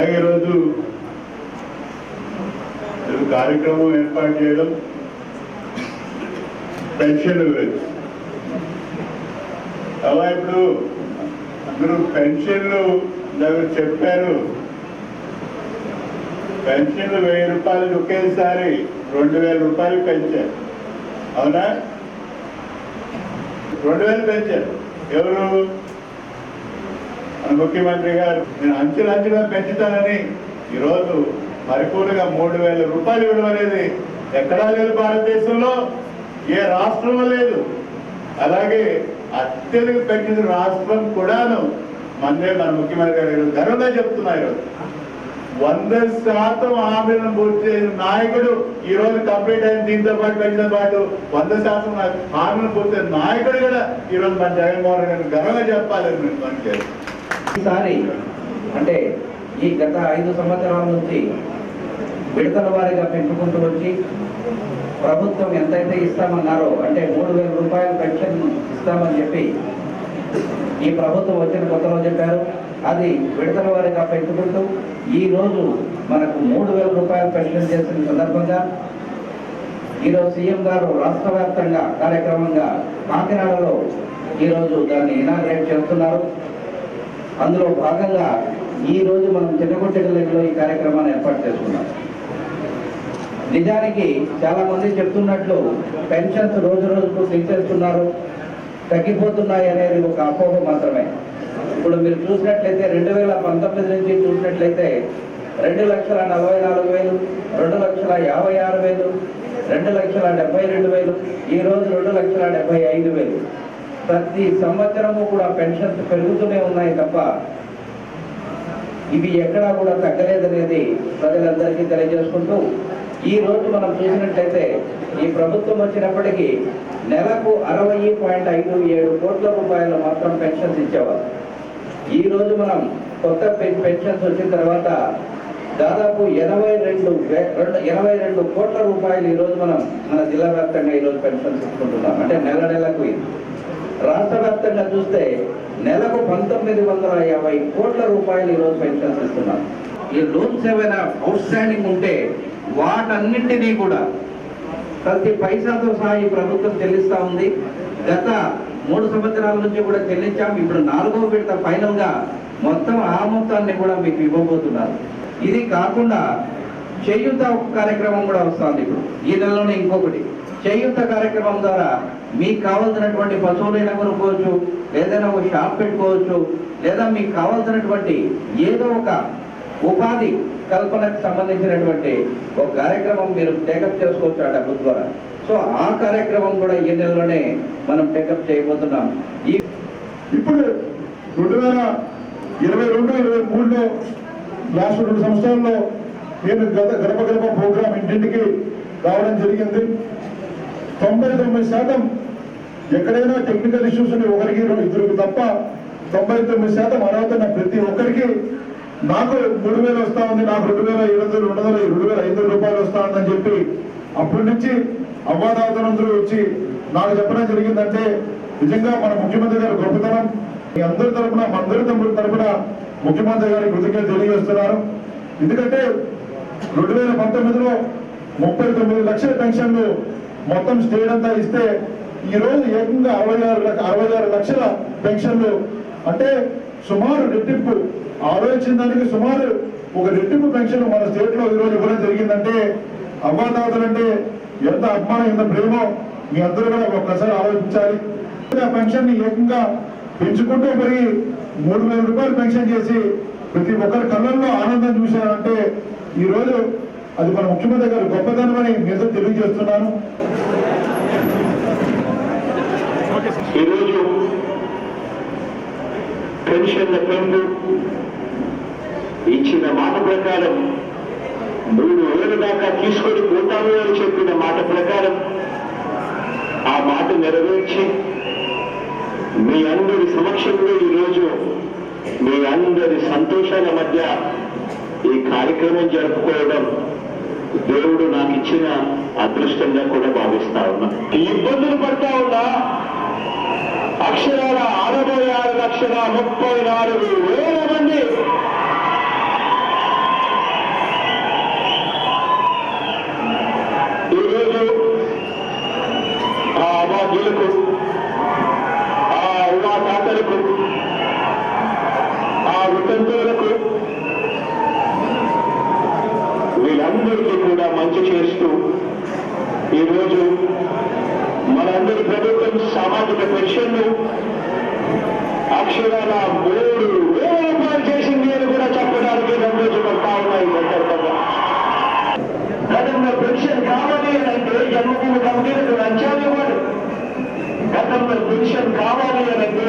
ఈరోజు కార్యక్రమం ఏర్పాటు చేయడం పెన్షన్ గురించి. అలా ఇప్పుడు మీరు పెన్షన్లు దగ్గర చెప్పారు. పెన్షన్లు వెయ్యి రూపాయలు ఒకేసారి రెండు వేల రూపాయలు పెంచారు. అవునా? రెండు వేలు పెంచారు. ఎవరు? ముఖ్యమంత్రి గారు నేను అంచెలంచెలా పెంచుతానని ఈరోజు పరిపూర్ణంగా మూడు వేల రూపాయలు ఇవ్వడం అనేది ఎక్కడా లేదు భారతదేశంలో ఏ రాష్ట్రంలో లేదు. అలాగే అత్యధిక పెంచిన రాష్ట్రం కూడాను మనదే మన ముఖ్యమంత్రి గారు ఈరోజు గర్వంగా చెప్తున్నారు వంద శాతం హామీలను పూర్తి చేసిన నాయకుడు ఈ రోజు కంప్లీట్ అయిన దీంతో పాటు పెంచిన పాటు వంద శాతం హామీలను పూర్తి నాయకుడు కూడా ఈ రోజు మన జగన్మోహన్ రెడ్డి గారు గర్వంగా నేను మనకి ఈసారి అంటే ఈ గత ఐదు సంవత్సరాల నుంచి విడతల వారీగా పెంచుకుంటూ వచ్చి ప్రభుత్వం ఎంతైతే ఇస్తామన్నారో అంటే మూడు వేల రూపాయల పెన్షన్ ఇస్తామని చెప్పి ఈ ప్రభుత్వం వచ్చిన కొత్తలో చెప్పారు. అది విడతల వారిగా పెంచుకుంటూ ఈరోజు మనకు మూడు వేల రూపాయల పెన్షన్ చేసిన సందర్భంగా ఈరోజు సీఎం గారు రాష్ట్ర వ్యాప్తంగా కార్యక్రమంగా కాకినాడలో ఈరోజు దాన్ని ఇనాగ్రేట్ చేస్తున్నారు. అందులో భాగంగా ఈ రోజు మనం చిన్నగుట్టెగల్లో ఈ కార్యక్రమాన్ని ఏర్పాటు చేసుకున్నాం. నిజానికి చాలామంది చెప్తున్నట్లు పెన్షన్స్ రోజు రోజుకు తీసేస్తున్నారు తగ్గిపోతున్నాయి అనేది ఒక అపోహ మాత్రమే. ఇప్పుడు మీరు చూసినట్లయితే రెండు వేల పంతొమ్మిది నుంచి చూసినట్లయితే రెండు లక్షల నలభై నాలుగు వేలు రెండు లక్షల యాభై ఆరు వేలు రెండు లక్షల డెబ్బై రెండు వేలు ఈ రోజు రెండు లక్షల డెబ్బై ఐదు వేలు. ప్రతి సంవత్సరము కూడా పెన్షన్స్ పెరుగుతూనే ఉన్నాయి తప్ప ఇవి ఎక్కడా కూడా తగ్గలేదనేది ప్రజలందరికీ తెలియజేసుకుంటూ ఈ రోజు మనం చూసినట్లయితే ఈ ప్రభుత్వం వచ్చినప్పటికీ నెలకు అరవై పాయింట్ ఐదు ఏడు కోట్ల రూపాయలు మాత్రం పెన్షన్స్ ఇచ్చేవారు ఈ రోజు మనం కొత్త పెన్- పెన్షన్స్ వచ్చిన తర్వాత దాదాపు ఎనభై రెండు రెండు ఎనభై రెండు కోట్ల రూపాయలు ఈరోజు మనం మన జిల్లా వ్యాప్తంగా ఈరోజు పెన్షన్స్ ఇచ్చుకుంటున్నాం అంటే నెల నెలకు ఇది. రాష్ట్ర వ్యాప్తంగా చూస్తే నెలకు పంతొమ్మిది వందల యాభై కోట్ల రూపాయలు ఈరోజు పెన్షన్స్ ఇస్తున్నారు. ఈ లోన్స్ ఏమైనా అవుట్ స్టాండింగ్ ఉంటే వాటన్నింటినీ కూడా ప్రతి పైసాతో సహా ఈ ప్రభుత్వం చెల్లిస్తూ ఉంది. గత మూడు సంవత్సరాల నుంచి కూడా చెల్లించాం. ఇప్పుడు నాలుగో విడత ఫైనల్గా మొత్తం ఆ మొత్తాన్ని కూడా మీకు ఇవ్వబోతున్నారు. ఇది కాకుండా చేయూత కార్యక్రమం కూడా వస్తుంది ఇప్పుడు. ఈ నెలలోనే ఇంకొకటి. చేయుత కార్యక్రమం ద్వారా మీకు కావాల్సినటువంటి పశువులైనా కొనుక్కోవచ్చు ఏదైనా ఒక షాప్ పెట్టుకోవచ్చు లేదా మీకు కావాల్సినటువంటి ఏదో ఒక ఉపాధి కల్పనకు సంబంధించినటువంటి ఒక కార్యక్రమం మీరు టేకప్ చేసుకోవచ్చు ఆ డబ్బు ద్వారా. సో ఆ కార్యక్రమం కూడా ఈ నెలలోనే మనం టేకప్ చేయబోతున్నాం. ఈ ఇప్పుడు రెండు వేల ఇరవై రెండు ఇరవై మూడులో లాస్ట్ రెండు సంవత్సరాల్లో నేను గత గడప గడప ప్రోగ్రాం ఇంటింటికి రావడం జరిగింది. తొంభై తొమ్మిది శాతం ఎక్కడైనా టెక్నికల్ ఇష్యూస్ ఉంటే ఒకరికి ఇద్దరికి తప్ప తొంభై తొమ్మిది శాతం అర్హత ప్రతి ఒక్కరికి నాకు మూడు వేలు వస్తా ఉంది నాకు రెండు వేల ఏడు వందలు రెండు వందల రెండు వేల ఐదు వందల రూపాయలు వస్తా ఉందని చెప్పి అప్పటి నుంచి అవ్వాదాతనందరూ వచ్చి నాకు చెప్పడం జరిగిందంటే నిజంగా మన ముఖ్యమంత్రి గారి గొప్పతనం. మీ అందరి తరపున మన అందరి తరపున తరపున ముఖ్యమంత్రి గారి కృతజ్ఞత తెలియజేస్తున్నారు. ఎందుకంటే రెండు వేల పంతొమ్మిదిలో ముప్పై తొమ్మిది లక్షల పెన్షన్లు మొత్తం స్టేట్ అంతా ఇస్తే ఈ రోజు ఏకంగా అరవై ఆరు లక్ష- అరవై ఆరు లక్షల పెన్షన్లు. అంటే సుమారు రెట్టింపు. ఆలోచించిన దానికి సుమారు ఒక రెట్టింపు పెన్షన్ మన స్టేట్లో ఈ రోజు ఇవ్వడం జరిగిందంటే అవ్వాతాతలంటే ఎంత అభిమానం ఎంత ప్రేమో మీ అందరూ కూడా ఒక్కసారి ఆలోచించాలి. ఆ పెన్షన్ని ఏకంగా పెంచుకుంటూ పెరిగి మూడు వేల రూపాయలు పెన్షన్ చేసి ప్రతి ఒక్కరి కళ్ళల్లో ఆనందం చూశారంటే ఈరోజు అది మన ముఖ్యమంత్రి గారు గొప్పదనం అని మీతో తెలియజేస్తున్నాను. ఈరోజు పెన్షన్ల పెంపు ఇచ్చిన మాట ప్రకారం మూడు వేల దాకా తీసుకొని పోతాము అని చెప్పిన మాట ప్రకారం ఆ మాట నెరవేర్చి మీ అందరి సమక్షంలో ఈరోజు మీ అందరి సంతోషాల మధ్య ఈ కార్యక్రమం జరుపుకోవడం దేవుడు నాకు ఇచ్చిన అదృష్టంగా కూడా భావిస్తా ఉన్నా. ఈ ఇబ్బందులు పడతా ఉన్నా. అక్షరాల అరవై ఆరు లక్షల ముప్పై నాలుగు వేల మంది గుర్తు చేస్తూ ఈరోజు మనందరి ప్రభుత్వం సామాజిక పెన్షన్లు అక్షరాల మూడు వేల రూపాయలు చేసింది అని కూడా చెప్పడానికి రోజు ఉన్నాయి సందర్భంగా గతంలో పెన్షన్ కావాలి అని అంటే జన్మభూమి కమిటీలకు లంచాలు ఇవ్వడు గతంలో పెన్షన్ కావాలి అని అంటే